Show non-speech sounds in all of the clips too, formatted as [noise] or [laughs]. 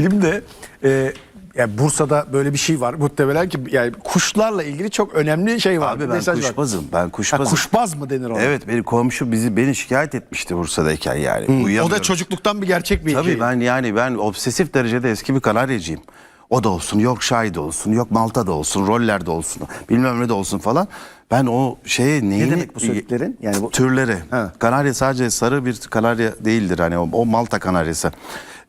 Filmde e, yani Bursa'da böyle bir şey var. Muhtemelen ki yani kuşlarla ilgili çok önemli şey var. Abi ben mesaj var. kuşbazım. Ben Ha, kuşbazım. kuşbaz mı denir ona? Evet benim komşu bizi beni şikayet etmişti Bursa'dayken yani. O da çocukluktan bir gerçek bir Tabii hikaye. ben yani ben obsesif derecede eski bir kanaryacıyım. O da olsun, Yorkshire'da olsun, yok Malta'da olsun, Roller'de olsun, bilmem ne de olsun falan. Ben o şeye neyini... demek bu söylediklerin? Yani bu- Türleri. Ha. Kanarya sadece sarı bir kanarya değildir hani o, o Malta kanaryası.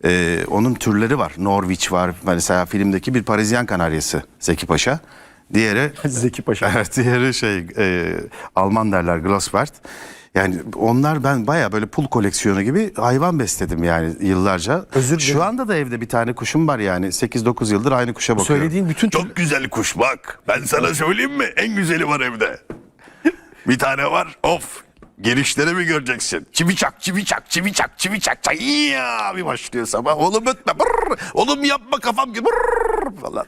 Ee, onun türleri var. Norwich var. Mesela filmdeki bir Parisyen kanaryası Zeki Paşa. Diğeri [laughs] Zeki Paşa. [laughs] Evet, diğeri şey e, Alman derler Glossbert. Yani onlar ben baya böyle pul koleksiyonu gibi hayvan besledim yani yıllarca. Özür Şu dilerim. anda da evde bir tane kuşum var yani 8-9 yıldır aynı kuşa bakıyorum. Söylediğin bütün Çok güzel kuş bak. Ben sana söyleyeyim mi? En güzeli var evde. Bir tane var. Of. Gelişleri mi göreceksin? Çivi çak, çivi çak, çivi çak, çivi çak. çak. Ya bir başlıyor sabah. Oğlum ötme. Brrr. Oğlum yapma kafam gibi. Brrr falan.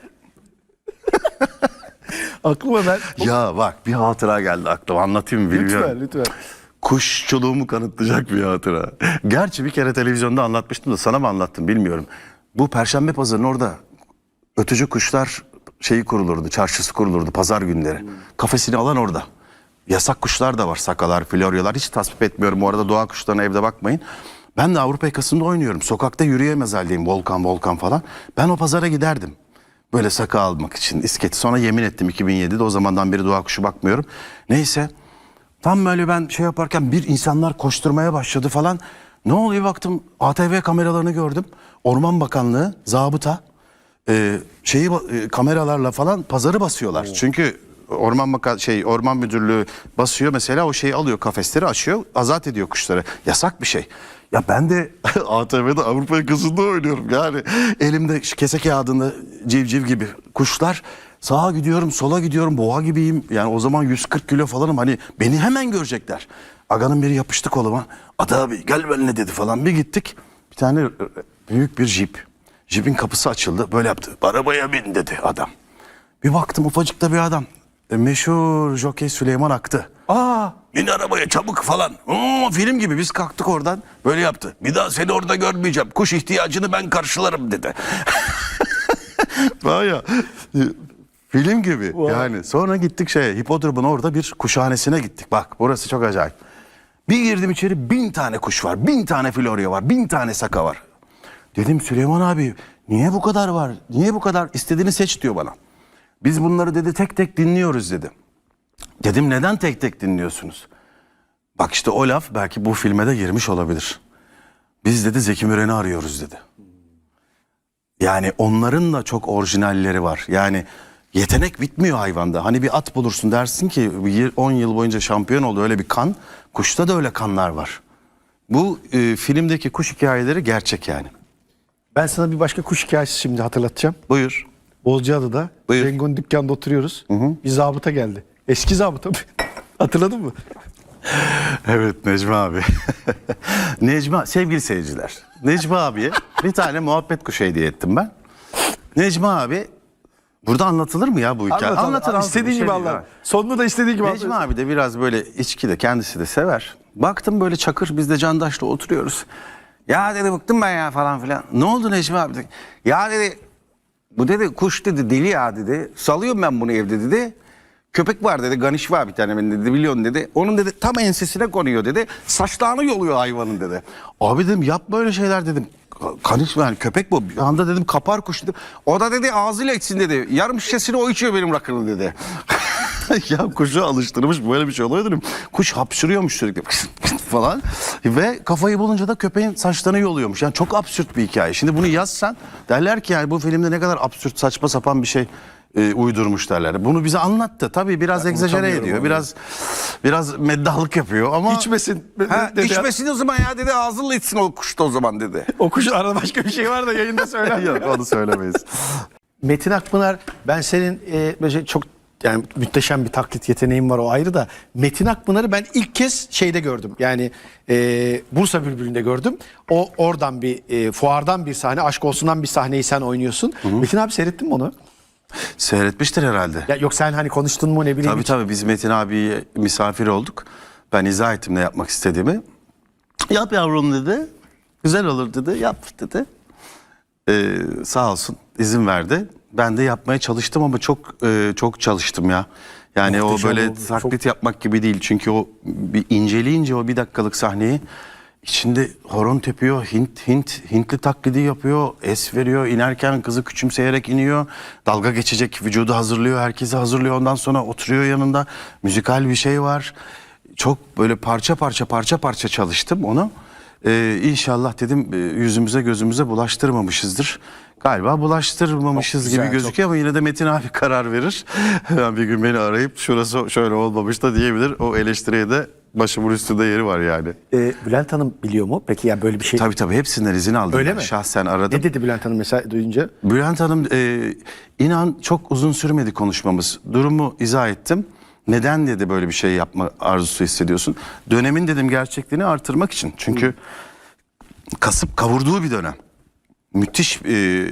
[laughs] aklıma ben Ya bak bir hatıra geldi aklıma anlatayım bilmiyorum. lütfen lütfen. Kuşçuluğumu kanıtlayacak bir hatıra. Gerçi bir kere televizyonda anlatmıştım da sana mı anlattım bilmiyorum. Bu Perşembe Pazarı'nın orada ötücü kuşlar şeyi kurulurdu, çarşısı kurulurdu pazar günleri. Kafesini alan orada. Yasak kuşlar da var, sakalar, floryalar. Hiç tasvip etmiyorum. Bu arada doğa kuşlarına evde bakmayın. Ben de Avrupa yakasında oynuyorum. Sokakta yürüyemez haldeyim. Volkan, volkan falan. Ben o pazara giderdim. Böyle saka almak için isketi. Sonra yemin ettim 2007'de o zamandan beri doğa kuşu bakmıyorum. Neyse Tam böyle ben şey yaparken bir insanlar koşturmaya başladı falan. Ne oluyor baktım ATV kameralarını gördüm. Orman Bakanlığı, zabıta e, şeyi e, kameralarla falan pazarı basıyorlar. Çünkü Orman Bakan şey Orman Müdürlüğü basıyor mesela o şeyi alıyor kafesleri açıyor azat ediyor kuşları. Yasak bir şey. Ya ben de [laughs] ATV'de Avrupa yakasında oynuyorum yani. Elimde kese kağıdında civciv gibi kuşlar. Sağa gidiyorum, sola gidiyorum, boğa gibiyim. Yani o zaman 140 kilo falanım. Hani beni hemen görecekler. Aganın biri yapıştı koluma. Ada abi gel benimle dedi falan. Bir gittik. Bir tane büyük bir jip. Jipin kapısı açıldı. Böyle yaptı. Arabaya bin dedi adam. Bir baktım ufacık da bir adam. E, meşhur jokey Süleyman Aktı. Aa bin arabaya çabuk falan. Oo, film gibi biz kalktık oradan. Böyle yaptı. Bir daha seni orada görmeyeceğim. Kuş ihtiyacını ben karşılarım dedi. [laughs] Baya film gibi yani. Sonra gittik şeye hipodromun orada bir kuşhanesine gittik. Bak burası çok acayip. Bir girdim içeri bin tane kuş var. Bin tane florya var. Bin tane saka var. Dedim Süleyman abi niye bu kadar var? Niye bu kadar? İstediğini seç diyor bana. Biz bunları dedi tek tek dinliyoruz dedi. Dedim neden tek tek dinliyorsunuz? Bak işte o laf belki bu filme de girmiş olabilir. Biz dedi Zeki Müren'i arıyoruz dedi. Yani onların da çok orijinalleri var. Yani yetenek bitmiyor hayvanda. Hani bir at bulursun dersin ki bir 10 yıl boyunca şampiyon oldu öyle bir kan. Kuşta da öyle kanlar var. Bu e, filmdeki kuş hikayeleri gerçek yani. Ben sana bir başka kuş hikayesi şimdi hatırlatacağım. Buyur. Bozcaada'da Buyur. Rengo'nun dükkanda oturuyoruz. Bir zabıta geldi. Eski zabıta mı? [laughs] Hatırladın mı? Evet Necmi abi. [laughs] Necmi sevgili seyirciler. Necmi abiye bir tane muhabbet kuşu hediye ettim ben. Necmi abi burada anlatılır mı ya bu hikaye? Anlat, anlat. anlatın. İstediğin Bir gibi şey anlat. Sonunu da istediğin gibi Necmi anlat. abi de biraz böyle içki de kendisi de sever. Baktım böyle çakır biz de Candaş'la oturuyoruz. Ya dedi bıktım ben ya falan filan. Ne oldu Necmi abi? dedi. Ya dedi bu dedi kuş dedi deli ya dedi. Salıyorum ben bunu evde dedi. Köpek var dedi ganiş var bir tane benim dedi biliyorsun dedi. Onun dedi tam ensesine konuyor dedi. Saçlarını yoluyor hayvanın dedi. Abi dedim yapma öyle şeyler dedim. Kaniş yani köpek bu. Bir anda dedim kapar kuş dedim. O da dedi ağzıyla içsin dedi. Yarım şişesini o içiyor benim rakını dedi. [laughs] ya kuşu alıştırmış böyle bir şey oluyor dedim. Kuş hapşırıyormuş sürekli falan. Ve kafayı bulunca da köpeğin saçlarını yoluyormuş. Yani çok absürt bir hikaye. Şimdi bunu yazsan derler ki yani bu filmde ne kadar absürt saçma sapan bir şey e, uydurmuş derler. Bunu bize anlattı. Tabii biraz egzajere unutamıyorum ediyor. onu. Biraz biraz meddahlık yapıyor ama İçmesin. Ha, Dedi- içmesin o zaman ya dedi ağzıyla içsin o kuş da o zaman dedi. [laughs] O kuşun arada başka bir şey var da yayında [laughs] söyler. Yok onu söylemeyiz. [laughs] Metin Akpınar ben senin e, böyle şey çok yani muhteşem bir taklit yeteneğin var o ayrı da Metin Akpınar'ı ben ilk kez şeyde gördüm. Yani e, Bursa Bülbülü'nde gördüm. O oradan bir e, fuardan bir sahne, aşk olsundan bir sahneyi sen oynuyorsun. Metin abi seyrettin mi onu? Seyretmiştir herhalde. Ya yok sen hani konuştun mu ne bileyim. Tabii hiç? tabii biz Metin abiye misafir olduk. Ben izah ettim ne yapmak istediğimi. Yap yavrum dedi. Güzel olur dedi. Yap dedi. Ee, sağ olsun izin verdi. Ben de yapmaya çalıştım ama çok e, çok çalıştım ya. Yani Muhteşem o böyle oldu. taklit yapmak gibi değil. Çünkü o bir inceleyince o bir dakikalık sahneyi içinde horon tepiyor, Hint Hint Hintli taklidi yapıyor, es veriyor, inerken kızı küçümseyerek iniyor, dalga geçecek vücudu hazırlıyor, herkesi hazırlıyor. Ondan sonra oturuyor yanında, müzikal bir şey var. Çok böyle parça parça parça parça çalıştım onu. Ee, inşallah dedim e, yüzümüze gözümüze bulaştırmamışızdır. Galiba bulaştırmamışız Çok gibi güzel, gözüküyor ama yine de Metin abi karar verir. [laughs] Bir gün beni arayıp şurası şöyle olmamış da diyebilir. O eleştiriye de başımın üstünde yeri var yani. Ee, Bülent Hanım biliyor mu? Peki ya böyle bir şey Tabii tabii hepsinden izin aldım. Öyle mi? Şahsen aradım. ne dedi Bülent Hanım mesela duyunca? Bülent Hanım e, inan çok uzun sürmedi konuşmamız. Durumu izah ettim. Neden dedi böyle bir şey yapma arzusu hissediyorsun? Dönemin dedim gerçekliğini artırmak için. Çünkü kasıp kavurduğu bir dönem. Müthiş e, e,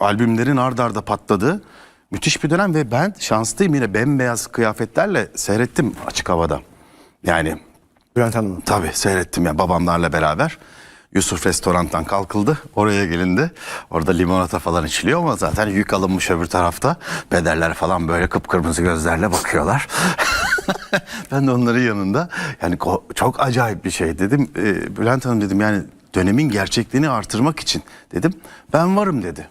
albümlerin ard arda patladığı müthiş bir dönem ve ben şanslıyım yine bembeyaz kıyafetlerle seyrettim açık havada. Yani Bülent Hanım. Tabii seyrettim ya babamlarla beraber. Yusuf restorandan kalkıldı. Oraya gelindi. Orada limonata falan içiliyor ama zaten yük alınmış öbür tarafta. Pederler falan böyle kıpkırmızı gözlerle bakıyorlar. [laughs] ben de onların yanında. Yani çok acayip bir şey dedim. Ee, Bülent Hanım dedim yani dönemin gerçekliğini artırmak için dedim. Ben varım dedi.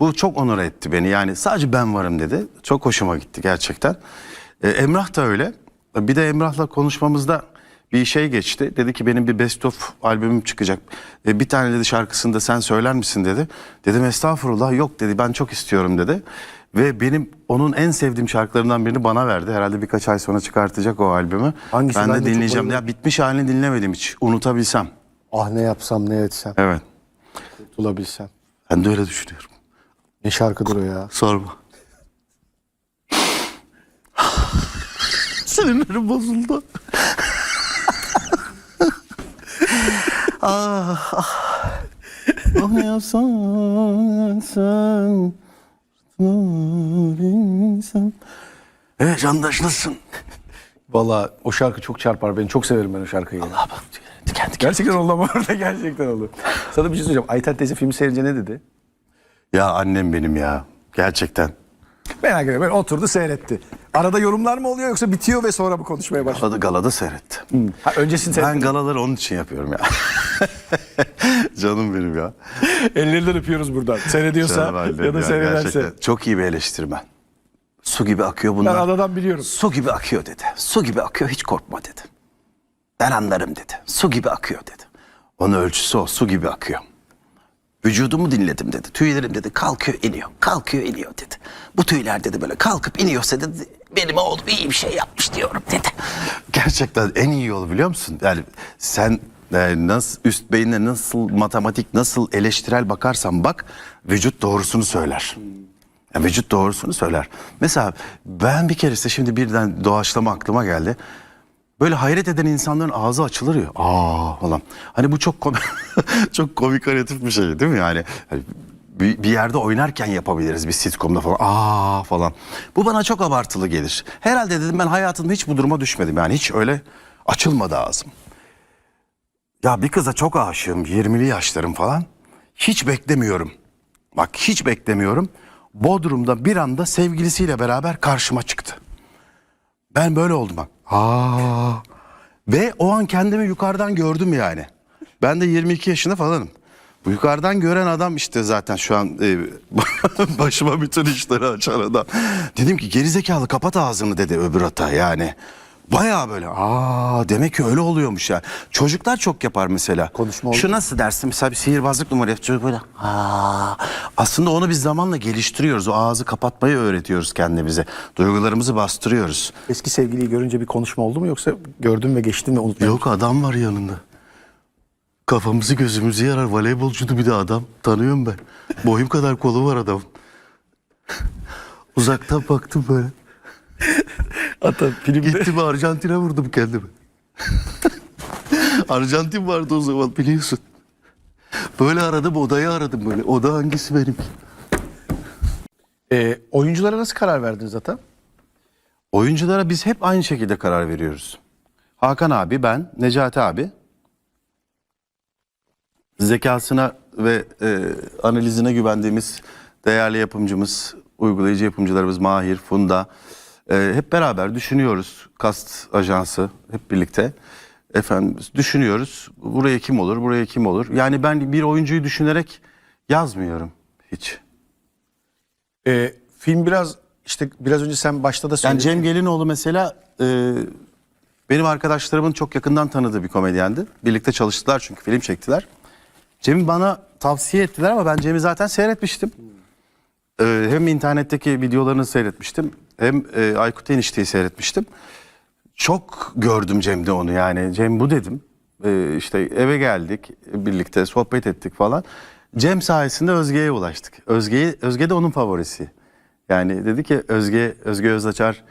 Bu çok onur etti beni. Yani sadece ben varım dedi. Çok hoşuma gitti gerçekten. Ee, Emrah da öyle. Bir de Emrah'la konuşmamızda bir şey geçti. Dedi ki benim bir best of albümüm çıkacak. E, bir tane dedi şarkısını da sen söyler misin dedi. Dedim estağfurullah yok dedi ben çok istiyorum dedi. Ve benim onun en sevdiğim şarkılarından birini bana verdi. Herhalde birkaç ay sonra çıkartacak o albümü. Hangisi? Ben, de de dinleyeceğim. Ya bitmiş halini dinlemedim hiç. Unutabilsem. Ah ne yapsam ne etsem Evet. kurtulabilsem. Ben de öyle düşünüyorum. Ne şarkıdır o ya. Sorma. [laughs] Sinirlerim bozuldu. [laughs] ah, ah. Ah ne yapsan sen insan. Evet Candaş nasılsın? Valla o şarkı çok çarpar beni. Çok severim ben o şarkıyı. Allah bak diken. Gerçekten oldu ama [laughs] orada gerçekten oldu. Sana bir şey söyleyeceğim. Ayten teyze filmi seyredince ne dedi? Ya annem benim ya. Gerçekten. Merak ediyorum. Böyle oturdu seyretti. Arada yorumlar mı oluyor yoksa bitiyor ve sonra mı konuşmaya başlıyor? Galada, galada seyretti. Ha, öncesini Ben seyretti. galaları onun için yapıyorum ya. [laughs] Canım benim ya. Ellerinden öpüyoruz buradan. Seyrediyorsa Canım annem ya da seyrederse. gerçekten. Çok iyi bir eleştirmen. Su gibi akıyor Ben bunlar. adadan biliyorum. Su gibi akıyor dedi. Su gibi akıyor hiç korkma dedi. Ben anlarım dedi. Su gibi akıyor dedi. Onun ölçüsü o su gibi akıyor. Vücudumu dinledim dedi. Tüylerim dedi kalkıyor iniyor. Kalkıyor iniyor dedi. Bu tüyler dedi böyle kalkıp iniyorsa dedi benim oğlum iyi bir şey yapmış diyorum dedi. Gerçekten en iyi yolu biliyor musun? Yani sen e, nasıl üst beyinle nasıl matematik nasıl eleştirel bakarsan bak vücut doğrusunu söyler. Yani vücut doğrusunu söyler. Mesela ben bir keresinde şimdi birden doğaçlama aklıma geldi. Böyle hayret eden insanların ağzı açılır ya. Aa falan. Hani bu çok komik, [laughs] çok komik kreatif bir şey değil mi yani? Hani bir, bir yerde oynarken yapabiliriz bir sitcomda falan. Aa falan. Bu bana çok abartılı gelir. Herhalde dedim ben hayatımda hiç bu duruma düşmedim. Yani hiç öyle açılmadı ağzım. Ya bir kıza çok aşığım. 20'li yaşlarım falan. Hiç beklemiyorum. Bak hiç beklemiyorum. Bodrum'da bir anda sevgilisiyle beraber karşıma çıktı. Ben böyle oldum bak. Aa. Ve o an kendimi yukarıdan gördüm yani. Ben de 22 yaşında falanım. Bu yukarıdan gören adam işte zaten şu an e, [laughs] başıma bütün işleri açan adam. Dedim ki gerizekalı kapat ağzını dedi öbür hata yani. Baya böyle aa demek ki öyle oluyormuş ya. Çocuklar çok yapar mesela. Konuşma oldu Şu nasıl dersin mesela bir sihirbazlık numarası. Çocuk böyle aa. Aslında onu biz zamanla geliştiriyoruz. O ağzı kapatmayı öğretiyoruz kendimize. Duygularımızı bastırıyoruz. Eski sevgiliyi görünce bir konuşma oldu mu yoksa gördün ve geçtin ve unuttun? Yok adam var yanında. Kafamızı gözümüzü yarar. Voleybolcuydu bir de adam. Tanıyorum ben. Boyum kadar kolu var adamın. [laughs] Uzaktan baktım böyle. Hatta filmde Gittim Arjantin'e vurdum kendimi. [laughs] Arjantin vardı o zaman biliyorsun. Böyle aradım odayı aradım böyle. Oda hangisi benim? e, oyunculara nasıl karar verdiniz zaten? Oyunculara biz hep aynı şekilde karar veriyoruz. Hakan abi, ben, Necati abi. Zekasına ve e, analizine güvendiğimiz değerli yapımcımız, uygulayıcı yapımcılarımız Mahir, Funda e, hep beraber düşünüyoruz. Kast ajansı hep birlikte. Efendim düşünüyoruz. Buraya kim olur, buraya kim olur? Yani ben bir oyuncuyu düşünerek yazmıyorum hiç. Ee, film biraz işte biraz önce sen başta da Yani söyledin. Cem Gelinoğlu mesela e, benim arkadaşlarımın çok yakından tanıdığı bir komedyendi. Birlikte çalıştılar çünkü film çektiler. Cem'i bana tavsiye ettiler ama ben Cem'i zaten seyretmiştim. E, hem internetteki videolarını seyretmiştim hem e, Aykut Enişte'yi seyretmiştim. Çok gördüm Cem'de onu yani. Cem bu dedim. E, işte eve geldik birlikte sohbet ettik falan. Cem sayesinde Özge'ye ulaştık. Özge, Özge de onun favorisi. Yani dedi ki Özge, Özge Özaçar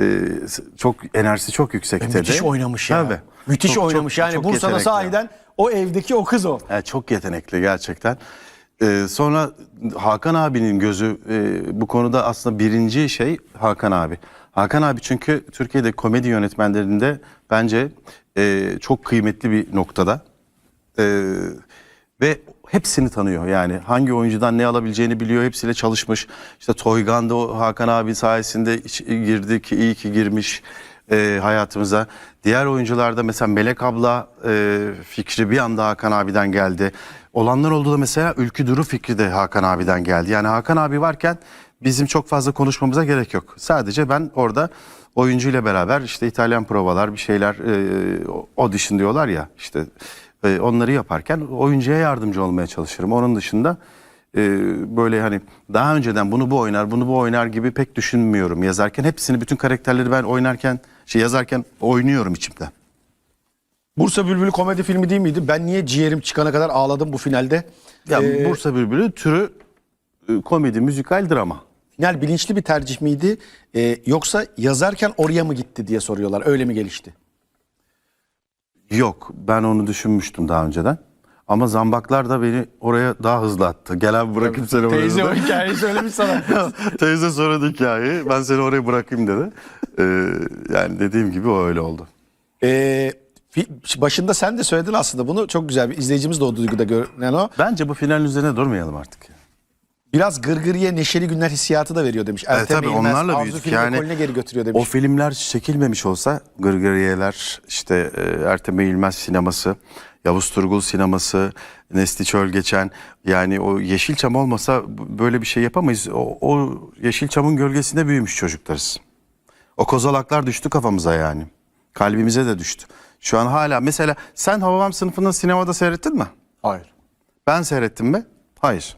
e, çok enerjisi çok yüksek dedi. Müthiş oynamış ya. Tabii. Müthiş Çok- oynamış çok- yani çok Bursa'da sahiden o evdeki o kız o. Yani çok yetenekli gerçekten. Ee, sonra Hakan abinin gözü e, bu konuda aslında birinci şey Hakan abi. Hakan abi çünkü Türkiye'de komedi yönetmenlerinde bence e, çok kıymetli bir noktada. Ee, ve hepsini tanıyor yani hangi oyuncudan ne alabileceğini biliyor hepsiyle çalışmış işte Toygan'da o Hakan abi sayesinde girdik iyi ki girmiş e, hayatımıza diğer oyuncularda mesela Melek abla e, fikri bir anda Hakan abiden geldi olanlar oldu da mesela Ülkü Duru fikri de Hakan abiden geldi yani Hakan abi varken bizim çok fazla konuşmamıza gerek yok sadece ben orada oyuncuyla beraber işte İtalyan provalar bir şeyler e, audition diyorlar ya işte e, onları yaparken oyuncuya yardımcı olmaya çalışırım. Onun dışında e, böyle hani daha önceden bunu bu oynar, bunu bu oynar gibi pek düşünmüyorum yazarken. Hepsini bütün karakterleri ben oynarken, şey yazarken oynuyorum içimde. Bursa Bülbülü komedi filmi değil miydi? Ben niye ciğerim çıkana kadar ağladım bu finalde? Ya Ee, Bursa Bülbülü türü e, komedi, müzikal, drama. Final bilinçli bir tercih miydi? Ee, yoksa yazarken oraya mı gitti diye soruyorlar. Öyle mi gelişti? Yok ben onu düşünmüştüm daha önceden. Ama zambaklar da beni oraya daha hızlı attı. Gel abi bırakayım seni oraya. Teyze o dedi. hikayeyi söylemiş sana. [laughs] Teyze söyledi hikayeyi. Ben seni oraya bırakayım dedi. Ee, yani dediğim gibi o öyle oldu. Ee, başında sen de söyledin aslında bunu. Çok güzel bir izleyicimiz de o duyguda görünen o. Bence bu finalin üzerine durmayalım artık. ya. Biraz gırgırıye neşeli günler hissiyatı da veriyor demiş. E, Ertem tabii Eğilmez, onlarla Arzu büyüdük. filmi Yani ekolüne geri götürüyor demiş. o filmler çekilmemiş olsa Gırgıriyeler, işte e, Ertem Eğilmez sineması, Yavuz Turgul sineması, Nesli Çöl geçen yani o Yeşilçam olmasa böyle bir şey yapamayız. O, o Yeşilçam'ın gölgesinde büyümüş çocuklarız. O kozalaklar düştü kafamıza yani. Kalbimize de düştü. Şu an hala mesela sen Hababam sınıfını sinemada seyrettin mi? Hayır. Ben seyrettim mi? Hayır.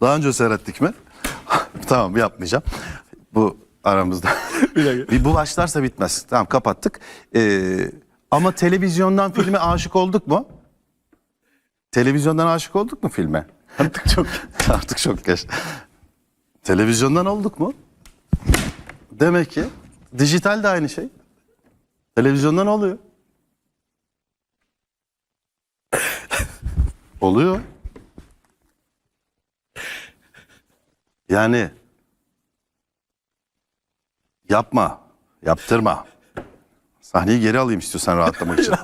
Daha önce seyrettik mi? [laughs] tamam yapmayacağım. Bu aramızda. [laughs] bir bu başlarsa bitmez. Tamam kapattık. Ee, ama televizyondan filme aşık olduk mu? Televizyondan aşık olduk mu filme? Artık çok [laughs] artık çok geç. Televizyondan olduk mu? Demek ki dijital de aynı şey. Televizyondan oluyor. Oluyor. Yani yapma, yaptırma. Sahneyi geri alayım istiyorsan rahatlamak için.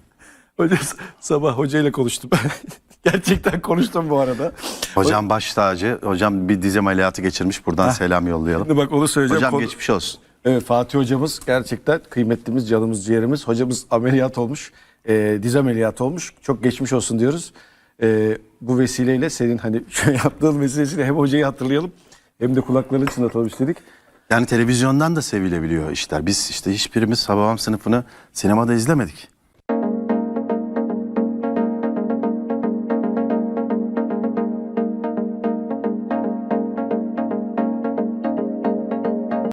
[laughs] Hocam sabah hocayla konuştum. [laughs] Gerçekten konuştum bu arada. Hocam baş tacı, hocam bir diz ameliyatı geçirmiş. Buradan selam yollayalım. Şimdi bak onu söyleyeceğim. Hocam Konu- geçmiş olsun. Evet Fatih hocamız gerçekten kıymetlimiz, canımız, ciğerimiz. Hocamız ameliyat olmuş. E, diz ameliyatı olmuş. Çok geçmiş olsun diyoruz. E, bu vesileyle senin hani [laughs] şu yaptığın vesilesiyle hem hocayı hatırlayalım hem de kulaklarını çınlatalım istedik. Yani televizyondan da sevilebiliyor işler. Biz işte hiçbirimiz Hababam sınıfını sinemada izlemedik.